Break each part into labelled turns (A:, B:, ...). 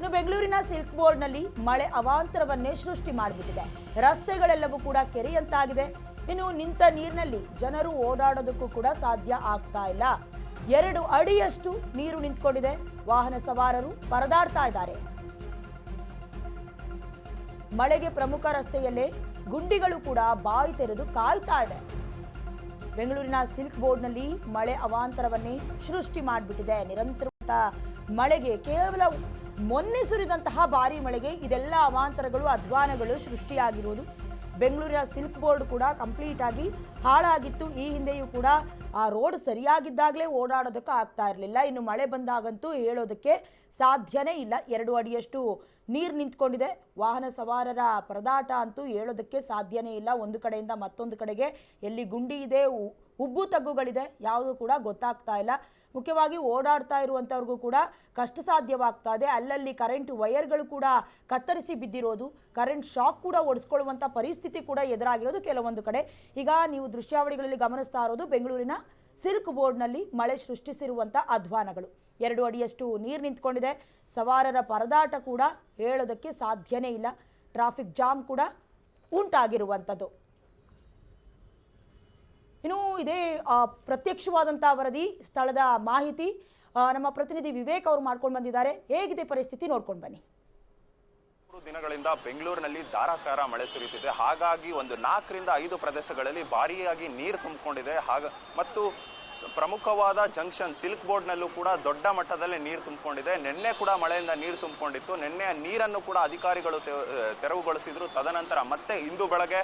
A: ಇನ್ನು ಬೆಂಗಳೂರಿನ ಸಿಲ್ಕ್ ಬೋರ್ಡ್ನಲ್ಲಿ ಮಳೆ ಅವಾಂತರವನ್ನೇ ಸೃಷ್ಟಿ ಮಾಡಿಬಿಟ್ಟಿದೆ. ರಸ್ತೆಗಳೆಲ್ಲವೂ ಕೂಡ ಕೆರೆಯಂತಾಗಿದೆ. ಇನ್ನು ನಿಂತ ನೀರಿನಲ್ಲಿ ಜನರು ಓಡಾಡೋದಕ್ಕೂ ಕೂಡ ಸಾಧ್ಯ ಆಗ್ತಾ ಇಲ್ಲ. ಎರಡು ಅಡಿಯಷ್ಟು ನೀರು ನಿಂತ್ಕೊಂಡಿದೆ. ವಾಹನ ಸವಾರರು ಪರದಾಡ್ತಾ ಇದ್ದಾರೆ. ಮಳೆಗೆ ಪ್ರಮುಖ ರಸ್ತೆಯಲ್ಲೇ ಗುಂಡಿಗಳು ಕೂಡ ಬಾಯಿ ತೆರೆದು ಕಾಯ್ತಾ ಇದೆ. ಬೆಂಗಳೂರಿನ ಸಿಲ್ಕ್ ಬೋರ್ಡ್ನಲ್ಲಿ ಮಳೆ ಅವಾಂತರವನ್ನೇ ಸೃಷ್ಟಿ ಮಾಡಿಬಿಟ್ಟಿದೆ. ನಿರಂತರ ಮಳೆಗೆ ಕೇವಲ ಮೊನ್ನೆ ಸುರಿದಂತಹ ಭಾರಿ ಮಳೆಗೆ ಇದೆಲ್ಲ ಅವಾಂತರಗಳು ಅಧ್ವಾನಗಳು ಸೃಷ್ಟಿಯಾಗಿರುವುದು. ಬೆಂಗಳೂರಿನ ಸಿಲ್ಕ್ ಬೋರ್ಡ್ ಕೂಡ ಕಂಪ್ಲೀಟ್ ಆಗಿ ಹಾಳಾಗಿತ್ತು. ಈ ಹಿಂದೆಯೂ ಕೂಡ ಆ ರೋಡ್ ಸರಿಯಾಗಿದ್ದಾಗಲೇ ಓಡಾಡೋದಕ್ಕೆ ಆಗ್ತಾ ಇರಲಿಲ್ಲ. ಇನ್ನು ಮಳೆ ಬಂದಾಗಂತೂ ಹೇಳೋದಕ್ಕೆ ಸಾಧ್ಯನೇ ಇಲ್ಲ. ಎರಡು ಅಡಿಯಷ್ಟು ನೀರು ನಿಂತ್ಕೊಂಡಿದೆ. ವಾಹನ ಸವಾರರ ಪರದಾಟ ಅಂತೂ ಹೇಳೋದಕ್ಕೆ ಸಾಧ್ಯನೇ ಇಲ್ಲ. ಒಂದು ಕಡೆಯಿಂದ ಮತ್ತೊಂದು ಕಡೆಗೆ ಎಲ್ಲಿ ಗುಂಡಿ ಇದೆ ಉಬ್ಬು ತಗ್ಗುಗಳಿದೆ, ಯಾವುದು ಕೂಡ ಗೊತ್ತಾಗ್ತಾ ಇಲ್ಲ. ಮುಖ್ಯವಾಗಿ ಓಡಾಡ್ತಾ ಇರುವಂಥವ್ರಿಗೂ ಕೂಡ ಕಷ್ಟ ಸಾಧ್ಯವಾಗ್ತಾ ಇದೆ. ಅಲ್ಲಲ್ಲಿ ಕರೆಂಟ್ ವೈರ್ಗಳು ಕೂಡ ಕತ್ತರಿಸಿ ಬಿದ್ದಿರೋದು. ಕರೆಂಟ್ ಶಾಕ್ ಕೂಡ ಒಡಿಸ್ಕೊಳ್ಳುವಂಥ ಪರಿಸ್ಥಿತಿ ಕೂಡ ಎದುರಾಗಿರೋದು ಕೆಲವೊಂದು ಕಡೆ. ಈಗ ನೀವು ದೃಶ್ಯಾವಳಿಗಳಲ್ಲಿ ಗಮನಿಸ್ತಾ ಇರೋದು ಬೆಂಗಳೂರಿನ ಸಿಲ್ಕ್ ಬೋರ್ಡ್ನಲ್ಲಿ ಮಳೆ ಸೃಷ್ಟಿಸಿರುವಂಥ ಅಧ್ವಾನಗಳು. ಎರಡು ಅಡಿಯಷ್ಟು ನೀರು ನಿಂತ್ಕೊಂಡಿದೆ. ಸವಾರರ ಪರದಾಟ ಕೂಡ ಹೇಳೋದಕ್ಕೆ ಸಾಧ್ಯನೇ ಇಲ್ಲ. ಟ್ರಾಫಿಕ್ ಜಾಮ್ ಕೂಡ ಉಂಟಾಗಿರುವಂಥದ್ದು ಇನ್ನು ಇದೇ ಪ್ರತ್ಯಕ್ಷವಾದಂಥ ವರದಿ, ಸ್ಥಳದ ಮಾಹಿತಿ ನಮ್ಮ ಪ್ರತಿನಿಧಿ ವಿವೇಕ್ ಅವರು ಮಾಡ್ಕೊಂಡು ಬಂದಿದ್ದಾರೆ. ಹೇಗಿದೆ ಪರಿಸ್ಥಿತಿ ನೋಡ್ಕೊಂಡು ಬನ್ನಿ.
B: ದಿನಗಳಿಂದ ಬೆಂಗಳೂರಿನಲ್ಲಿ ಧಾರಾಕಾರ ಮಳೆ ಸುರಿಯುತ್ತಿದೆ. ಹಾಗಾಗಿ ಒಂದು ನಾಲ್ಕರಿಂದ ಐದು ಪ್ರದೇಶಗಳಲ್ಲಿ ಭಾರಿಯಾಗಿ ನೀರು ತುಂಬಿಕೊಂಡಿದೆ. ಹಾಗ, ಮತ್ತು ಪ್ರಮುಖವಾದ ಜಂಕ್ಷನ್ ಸಿಲ್ಕ್ ಬೋರ್ಡ್ನಲ್ಲೂ ಕೂಡ ದೊಡ್ಡ ಮಟ್ಟದಲ್ಲಿ ನೀರು ತುಂಬಿಕೊಂಡಿದೆ. ನಿನ್ನೆ ಕೂಡ ಮಳೆಯಿಂದ ನೀರು ತುಂಬಿಕೊಂಡಿತ್ತು. ನಿನ್ನೆ ನೀರನ್ನು ಕೂಡ ಅಧಿಕಾರಿಗಳು ತೆರವುಗೊಳಿಸಿದ್ರು. ತದನಂತರ ಮತ್ತೆ ಇಂದು ಬೆಳಗ್ಗೆ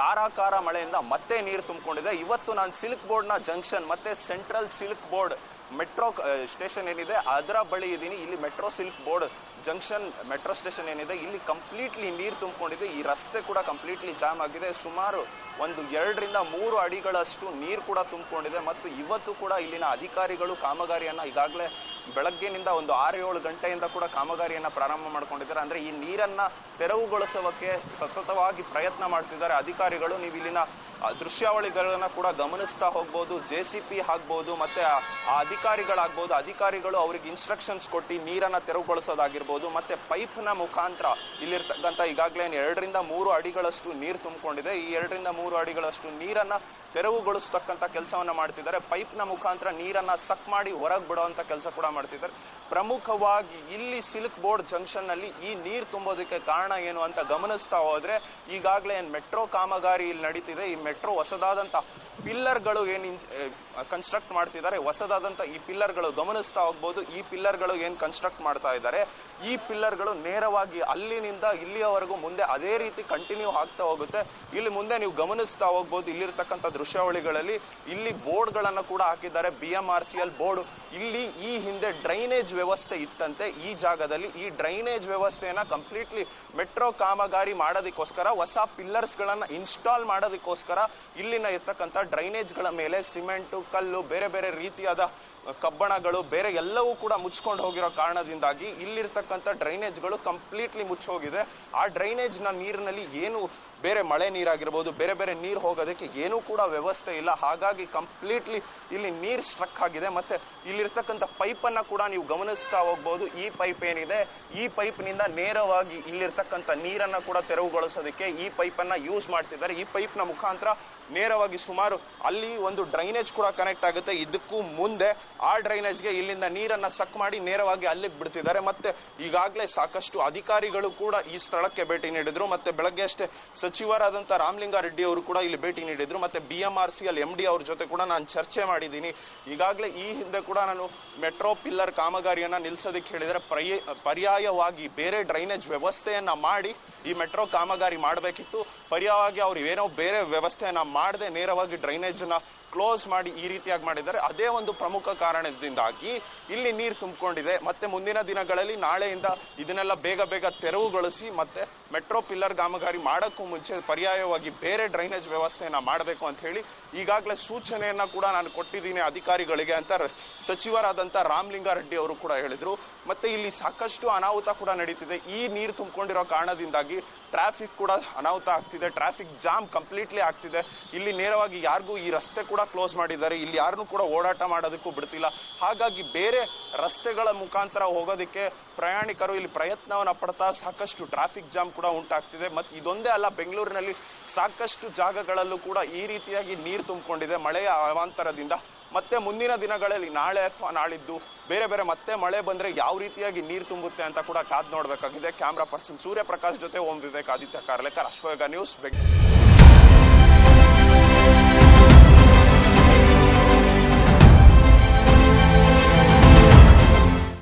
B: ಧಾರಾಕಾರ ಮಳೆಯಿಂದ ಮತ್ತೆ ನೀರು ತುಂಬಿಕೊಂಡಿದೆ. ಇವತ್ತು ನಾನು ಸಿಲ್ಕ್ ಬೋರ್ಡ್ನ ಜಂಕ್ಷನ್ ಮತ್ತೆ central silk board metro station ಏನಿದೆ, ಅದರ ಬಳಿ ಇದ್ದೀನಿ ಇಲ್ಲಿ metro silk board junction, metro station ಏನಿದೆ, ಇಲ್ಲಿ ಕಂಪ್ಲೀಟ್ಲಿ ನೀರು ತುಂಬಿಕೊಂಡಿದೆ. ಈ ರಸ್ತೆ ಕೂಡ ಕಂಪ್ಲೀಟ್ಲಿ ಜಾಮ್ ಆಗಿದೆ. ಸುಮಾರು ಒಂದು ಎರಡರಿಂದ ಮೂರು ಅಡಿಗಳಷ್ಟು ನೀರು ಕೂಡ ತುಂಬಿಕೊಂಡಿದೆ. ಮತ್ತು ಇವತ್ತು ಕೂಡ ಇಲ್ಲಿನ ಅಧಿಕಾರಿಗಳು ಕಾಮಗಾರಿಯನ್ನು ಈಗಾಗಲೇ ಬೆಳಗ್ಗೆನಿಂದ ಒಂದು ಆರು ಏಳು ಗಂಟೆಯಿಂದ ಕೂಡ ಕಾಮಗಾರಿಯನ್ನು ಪ್ರಾರಂಭ ಮಾಡ್ಕೊಂಡಿದ್ದಾರೆ. ಅಂದರೆ ಈ ನೀರನ್ನು ತೆರವುಗೊಳಿಸೋಕ್ಕೆ ಸತತವಾಗಿ ಪ್ರಯತ್ನ ಮಾಡ್ತಿದ್ದಾರೆ ಅಧಿಕಾರಿಗಳು. ನೀವು ಇಲ್ಲಿನ ದೃಶ್ಯಾವಳಿಗಳನ್ನು ಕೂಡ ಗಮನಿಸ್ತಾ ಹೋಗ್ಬೋದು, ಜೆ ಸಿ ಪಿ ಆಗ್ಬೋದು, ಮತ್ತು ಆ ಆ ಅಧಿಕಾರಿಗಳಾಗ್ಬೋದು, ಅಧಿಕಾರಿಗಳು ಅವ್ರಿಗೆ ಇನ್ಸ್ಟ್ರಕ್ಷನ್ಸ್ ಕೊಟ್ಟು ನೀರನ್ನ ತೆರವುಗೊಳಿಸೋದಾಗಿರ್ಬೋದು, ಮತ್ತೆ ಪೈಪ್ನ ಮುಖಾಂತರ ಇಲ್ಲಿರ್ತಕ್ಕಂಥ ಈಗಾಗಲೇ ಎರಡರಿಂದ ಮೂರು ಅಡಿಗಳಷ್ಟು ನೀರು ತುಂಬಿಕೊಂಡಿದೆ. ಈ ಎರಡರಿಂದ ಮೂರು ಅಡಿಗಳಷ್ಟು ನೀರನ್ನ ತೆರವುಗೊಳಿಸ್ತಕ್ಕಂಥ ಕೆಲಸವನ್ನ ಮಾಡ್ತಿದ್ದಾರೆ. ಪೈಪ್ನ ಮುಖಾಂತರ ನೀರನ್ನ ಸಕ್ ಮಾಡಿ ಹೊರಗೆ ಬಿಡುವಂತ ಕೆಲಸ ಕೂಡ ಮಾಡ್ತಿದ್ದಾರೆ. ಪ್ರಮುಖವಾಗಿ ಇಲ್ಲಿ ಸಿಲ್ಕ್ ಬೋರ್ಡ್ ಜಂಕ್ಷನ್ನಲ್ಲಿ ಈ ನೀರು ತುಂಬೋದಕ್ಕೆ ಕಾರಣ ಏನು ಅಂತ ಗಮನಿಸ್ತಾ ಹೋದ್ರೆ, ಈಗಾಗಲೇ ಏನ್ ಮೆಟ್ರೋ ಕಾಮಗಾರಿ ಇಲ್ಲಿ ನಡೀತಿದೆ. ಈ ಮೆಟ್ರೋ ಹೊಸದಾದಂತ ಪಿಲ್ಲರ್ಗಳು ಏನು ಕನ್ಸ್ಟ್ರಕ್ಟ್ ಮಾಡ್ತಿದ್ದಾರೆ. ಹೊಸದಾದಂತ ಈ ಪಿಲ್ಲರ್ಗಳು ಗಮನಿಸ್ತಾ ಹೋಗ್ಬೋದು. ಈ ಪಿಲ್ಲರ್ಗಳು ಏನು ಕನ್ಸ್ಟ್ರಕ್ಟ್ ಮಾಡ್ತಾ ಇದ್ದಾರೆ? ಈ ಪಿಲ್ಲರ್ಗಳು ನೇರವಾಗಿ ಅಲ್ಲಿನಿಂದ ಇಲ್ಲಿಯವರೆಗೂ ಮುಂದೆ ಅದೇ ರೀತಿ ಕಂಟಿನ್ಯೂ ಆಗ್ತಾ ಹೋಗುತ್ತೆ. ಇಲ್ಲಿ ಮುಂದೆ ನೀವು ಗಮನಿಸ್ತಾ ಹೋಗ್ಬೋದು ಇಲ್ಲಿರ್ತಕ್ಕಂಥ ದೃಶ್ಯಾವಳಿಗಳಲ್ಲಿ. ಇಲ್ಲಿ ಬೋರ್ಡ್ಗಳನ್ನು ಕೂಡ ಹಾಕಿದ್ದಾರೆ. B M R C L board. ಇಲ್ಲಿ ಈ ಹಿಂದೆ ಡ್ರೈನೇಜ್ ವ್ಯವಸ್ಥೆ ಇತ್ತಂತೆ. ಈ ಜಾಗದಲ್ಲಿ ಈ ಡ್ರೈನೇಜ್ ವ್ಯವಸ್ಥೆಯನ್ನು ಕಂಪ್ಲೀಟ್ಲಿ ಮೆಟ್ರೋ ಕಾಮಗಾರಿ ಮಾಡೋದಕ್ಕೋಸ್ಕರ, ಹೊಸ ಪಿಲ್ಲರ್ಸ್ ಗಳನ್ನ ಇನ್ಸ್ಟಾಲ್ ಮಾಡೋದಕ್ಕೋಸ್ಕರ ಇಲ್ಲಿನ ಇರ್ತಕ್ಕಂಥ ಡ್ರೈನೇಜ್ಗಳ ಮೇಲೆ ಸಿಮೆಂಟು, ಕಲ್ಲು, ಬೇರೆ ಬೇರೆ ರೀತಿಯಾದ ಕಬ್ಬಣಗಳು ಬೇರೆ ಎಲ್ಲವೂ ಕೂಡ ಮುಚ್ಕೊಂಡು ಹೋಗಿರೋ ಕಾರಣದಿಂದಾಗಿ ಇಲ್ಲಿರ್ತಕ್ಕಂಥ ಡ್ರೈನೇಜ್ಗಳು ಕಂಪ್ಲೀಟ್ಲಿ ಮುಚ್ಚಿ ಹೋಗಿದೆ ಆ ಡ್ರೈನೇಜ್ನ ನೀರಿನಲ್ಲಿ ಏನು ಬೇರೆ ಮಳೆ ನೀರಾಗಿರ್ಬೋದು, ಬೇರೆ ಬೇರೆ ನೀರು ಹೋಗೋದಕ್ಕೆ ಏನೂ ಕೂಡ ವ್ಯವಸ್ಥೆ ಇಲ್ಲ. ಹಾಗಾಗಿ ಕಂಪ್ಲೀಟ್ಲಿ ಇಲ್ಲಿ ನೀರು ಸ್ಟ್ರಕ್ ಆಗಿದೆ. ಮತ್ತೆ ಇಲ್ಲಿರ್ತಕ್ಕಂಥ ಪೈಪ್ ಅನ್ನ ಕೂಡ ನೀವು ಗಮನಿಸ್ತಾ ಹೋಗ್ಬೋದು. ಈ ಪೈಪ್ ಏನಿದೆ? ಈ ಪೈಪ್ನಿಂದ ನೇರವಾಗಿ ಇಲ್ಲಿರ್ತಕ್ಕಂಥ ನೀರನ್ನ ಕೂಡ ತೆರವುಗೊಳಿಸೋದಕ್ಕೆ ಈ ಪೈಪ್ ಅನ್ನ ಯೂಸ್ ಮಾಡ್ತಿದ್ದಾರೆ. ಈ ಪೈಪ್ನ ಮುಖಾಂತರ ನೇರವಾಗಿ ಸುಮಾರು ಅಲ್ಲಿ ಒಂದು ಡ್ರೈನೇಜ್ ಕೂಡ ಕನೆಕ್ಟ್ ಆಗುತ್ತೆ. ಇದಕ್ಕೂ ಮುಂದೆ ಆ ಡ್ರೈನೇಜ್ಗೆ ಇಲ್ಲಿಂದ ನೀರನ್ನ ಸಕ್ ಮಾಡಿ ನೇರವಾಗಿ ಅಲ್ಲಿಗೆ ಬಿಡ್ತಿದ್ದಾರೆ. ಮತ್ತೆ ಈಗಾಗಲೇ ಸಾಕಷ್ಟು ಅಧಿಕಾರಿಗಳು ಕೂಡ ಈ ಸ್ಥಳಕ್ಕೆ ಭೇಟಿ ನೀಡಿದ್ರು. ಮತ್ತೆ ಬೆಳಗ್ಗೆ ಅಷ್ಟೇ ಸಚಿವರಾದಂಥ ರಾಮಲಿಂಗಾರೆಡ್ಡಿ ಅವರು ಕೂಡ ಇಲ್ಲಿ ಭೇಟಿ ನೀಡಿದ್ರು. ಮತ್ತೆ B M R C L M D ಅವ್ರ ಜೊತೆ ಕೂಡ ನಾನು ಚರ್ಚೆ ಮಾಡಿದ್ದೀನಿ. ಈಗಾಗಲೇ ಈ ಹಿಂದೆ ಕೂಡ ನಾನು ಮೆಟ್ರೋ ಪಿಲ್ಲರ್ ಕಾಮಗಾರಿಯನ್ನ ನಿಲ್ಲಿಸೋದಕ್ಕೆ ಹೇಳಿದರೆ ಪರ್ಯ, ಪರ್ಯಾಯವಾಗಿ ಬೇರೆ ಡ್ರೈನೇಜ್ ವ್ಯವಸ್ಥೆಯನ್ನು ಮಾಡಿ ಈ ಮೆಟ್ರೋ ಕಾಮಗಾರಿ ಮಾಡಬೇಕಿತ್ತು. ಪರ್ಯಾಯವಾಗಿ ಅವ್ರು ಏನೋ ಬೇರೆ ವ್ಯವಸ್ಥೆಯನ್ನು ಮಾಡದೆ ನೇರವಾಗಿ ಡ್ರೈನೇಜ್ನ ಕ್ಲೋಸ್ ಮಾಡಿ ಈ ರೀತಿಯಾಗಿ ಮಾಡಿದ್ದಾರೆ. ಅದೇ ಒಂದು ಪ್ರಮುಖ ಕಾರಣದಿಂದಾಗಿ ಇಲ್ಲಿ ನೀರು ತುಂಬಿಕೊಂಡಿದೆ. ಮತ್ತೆ ಮುಂದಿನ ದಿನಗಳಲ್ಲಿ ನಾಳೆಯಿಂದ ಇದನ್ನೆಲ್ಲ ಬೇಗ ಬೇಗ ತೆರವುಗೊಳಿಸಿ ಮತ್ತೆ ಮೆಟ್ರೋ ಪಿಲ್ಲರ್ ಕಾಮಗಾರಿ ಮಾಡೋಕ್ಕೂ ಮುಂಚೆ ಪರ್ಯಾಯವಾಗಿ ಬೇರೆ ಡ್ರೈನೇಜ್ ವ್ಯವಸ್ಥೆಯನ್ನು ಮಾಡಬೇಕು ಅಂತ ಹೇಳಿ ಈಗಾಗಲೇ ಸೂಚನೆಯನ್ನ ಕೂಡ ನಾನು ಕೊಟ್ಟಿದ್ದೀನಿ ಅಧಿಕಾರಿಗಳಿಗೆ ಅಂತ ಸಚಿವರಾದಂಥ ರಾಮಲಿಂಗಾರೆಡ್ಡಿ ಅವರು ಕೂಡ ಹೇಳಿದರು. ಮತ್ತೆ ಇಲ್ಲಿ ಸಾಕಷ್ಟು ಅನಾಹುತ ಕೂಡ ನಡೀತಿದೆ. ಈ ನೀರು ತುಂಬಿಕೊಂಡಿರೋ ಕಾರಣದಿಂದಾಗಿ ಟ್ರಾಫಿಕ್ ಕೂಡ ಅನಾಹುತ ಆಗ್ತಿದೆ. ಟ್ರಾಫಿಕ್ ಜಾಮ್ ಕಂಪ್ಲೀಟ್ಲಿ ಆಗ್ತಿದೆ. ಇಲ್ಲಿ ನೇರವಾಗಿ ಯಾರಿಗೂ ಈ ರಸ್ತೆ ಕೂಡ ಕ್ಲೋಸ್ ಮಾಡಿದ್ದಾರೆ. ಇಲ್ಲಿ ಯಾರನ್ನು ಕೂಡ ಓಡಾಟ ಮಾಡೋದಕ್ಕೂ ಬಿಡ್ತಿಲ್ಲ. ಹಾಗಾಗಿ ಬೇರೆ ರಸ್ತೆಗಳ ಮುಖಾಂತರ ಹೋಗೋದಕ್ಕೆ ಪ್ರಯಾಣಿಕರು ಇಲ್ಲಿ ಪ್ರಯತ್ನವನ್ನು ಪಡ್ತಾ ಸಾಕಷ್ಟು ಟ್ರಾಫಿಕ್ ಜಾಮ್ ಕೂಡ ಉಂಟಾಗ್ತಿದೆ. ಮತ್ತು ಇದೊಂದೇ ಅಲ್ಲ, ಬೆಂಗಳೂರಿನಲ್ಲಿ ಸಾಕಷ್ಟು ಜಾಗಗಳಲ್ಲೂ ಕೂಡ ಈ ರೀತಿಯಾಗಿ ನೀರು ತುಂಬಿಕೊಂಡಿದೆ ಮಳೆಯ ಅವಾಂತರದಿಂದ. ಮತ್ತೆ ಮುಂದಿನ ದಿನಗಳಲ್ಲಿ ನಾಳೆ ಅಥವಾ ನಾಳಿದ್ದು ಬೇರೆ ಬೇರೆ ಮತ್ತೆ ಮಳೆ ಬಂದರೆ ಯಾವ ರೀತಿಯಾಗಿ ನೀರು ತುಂಬುತ್ತೆ ಅಂತ ಕೂಡ ಕಾದ್ ನೋಡಬೇಕಾಗಿದೆ. ಕ್ಯಾಮ್ರಾ ಪರ್ಸನ್ ಸೂರ್ಯಪ್ರಕಾಶ್ ಜೊತೆ ಓಂ ವಿವೇಕ್, ಆದಿತ್ಯ ಕಾರ್ಲೇಕರ್ ಅಶ್ವಯೋಗ ನ್ಯೂಸ್ ಬೆಂಗಳೂರು